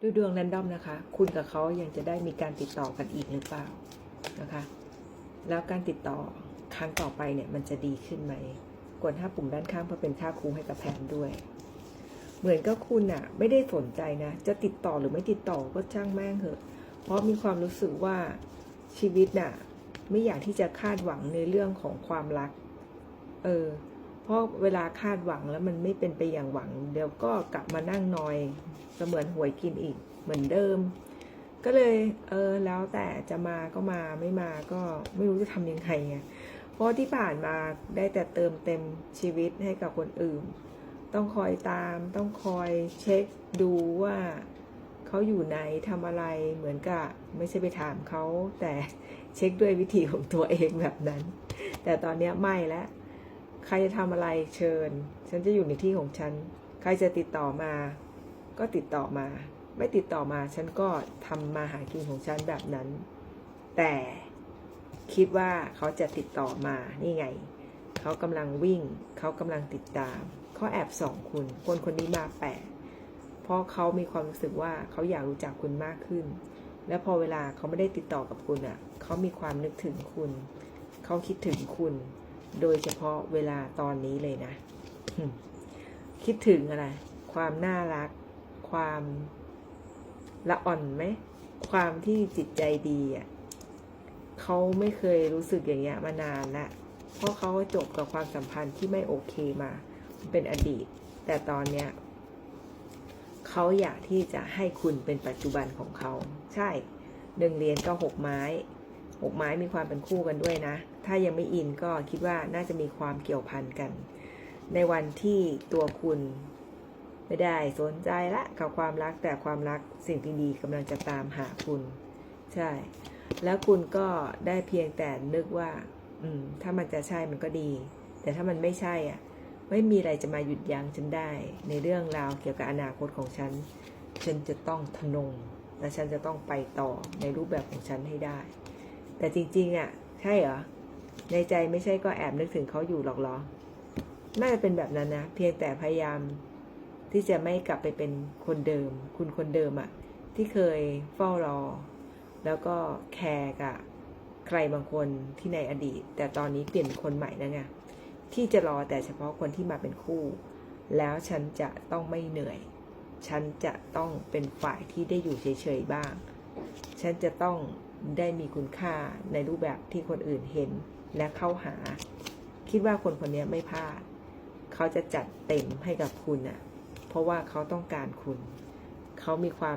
ดูดวงแรนดอมนะคะ คุณกับเขายังจะได้มีการติดต่อกันอีกหรือเปล่านะคะ แล้วการติดต่อครั้งต่อไปเนี่ยมันจะดีขึ้นไหมกดห้าปุ่มด้านข้างเพื่อเป็นค่าครูให้กับแพนด้วย เหมือนกับคุณอะไม่ได้สนใจนะ จะติดต่อหรือไม่ติดต่อก็ช่างแม่งเถอะ เพราะมีความรู้สึกว่าชีวิตน่ะ ไม่อยากที่จะคาดหวังในเรื่องของความรัก เออ เพราะเวลาคาดหวังแล้วมันไม่เป็นไปอย่างหวัง เดี๋ยวก็กลับมานั่งนอยเสมือนหวยกินอีกเหมือนเดิม ก็เลยเออแล้วแต่จะมาก็มาไม่มาก็ไม่รู้จะทำยังไงไงเพราะที่ผ่านมาได้แต่เติมเต็มชีวิตให้กับคนอื่น ต้องคอยตาม ต้องคอยเช็คดูว่าเขาอยู่ไหนทำอะไรเหมือนกับไม่ใช่ไปถามเขาแต่เช็คด้วยวิธีของตัวเองแบบนั้น แต่ตอนนี้ไม่แล้ว ใครจะทำอะไรเชิญ ฉันจะอยู่ในที่ของฉัน ใครจะติดต่อมา ก็ติดต่อมา ไม่ติดต่อมา ฉันก็ทำมาหากินของฉันแบบนั้น แต่คิดว่าเขาจะติดต่อมา นี่ไง เขากำลังวิ่ง เขากำลังติดตาม เขาแอบส่องคุณ คนคนนี้มาแปลกเพราะเขามีความรู้สึกว่าเขาอยากรู้จักคุณมากขึ้น แล้วพอเวลาเขาไม่ได้ติดต่อกับคุณอะ เขามีความนึกถึงคุณ เขาคิดถึงคุณ โดยเฉพาะเวลาตอนนี้เลยนะ คิดถึงอะไร ความน่ารัก ความละอ่อนไหม ความที่จิตใจดีอะเขาไม่เคยรู้สึกอย่างเงี้ยมานานละเพราะเขาจบกับความสัมพันธ์ที่ไม่โอเคมา เป็นอดีต แต่ตอนเนี้ยเขาอยากที่จะให้คุณเป็นปัจจุบันของเขา ใช่หนึ่งเหรียญก็หกไม้หกไม้มีความเป็นคู่กันด้วยนะ ถ้ายังไม่อินก็คิดว่าน่าจะมีความเกี่ยวพันกัน ในวันที่ตัวคุณไม่ได้สนใจละกับความรักแต่ความรักสิ่งที่ดีกำลังจะตามหาคุณ ใช่ แล้วคุณก็ได้เพียงแต่นึกว่า อืม ถ้ามันจะใช่มันก็ดี แต่ถ้ามันไม่ใช่อะ ไม่มีอะไรจะมาหยุดยั้งฉันได้ ในเรื่องราวเกี่ยวกับอนาคตของฉัน ฉันจะต้องทนงและฉันจะต้องไปต่อในรูปแบบของฉันให้ได้ แต่จริง ๆ อะ ใช่เหรอ ในใจไม่ใช่ก็แอบนึกถึงเขาอยู่หรอกหรอ น่าจะเป็นแบบนั้นนะ เพียงแต่พยายามที่จะไม่กลับไปเป็นคนเดิม คุณคนเดิมอะที่เคยเฝ้ารอ แล้วก็แคร์กับใครบางคนที่ในอดีต แต่ตอนนี้เปลี่ยนเป็นคนใหม่แล้วไงที่จะรอแต่เฉพาะคนที่มาเป็นคู่ แล้วฉันจะต้องไม่เหนื่อย ฉันจะต้องเป็นฝ่ายที่ได้อยู่เฉยๆบ้าง ฉันจะต้องได้มีคุณค่าในรูปแบบที่คนอื่นเห็น และเข้าหา คิดว่าคนคนนี้ไม่พลาด เขาจะจัดเต็มให้กับคุณน่ะ เพราะว่าเขาต้องการคุณ เขามีความ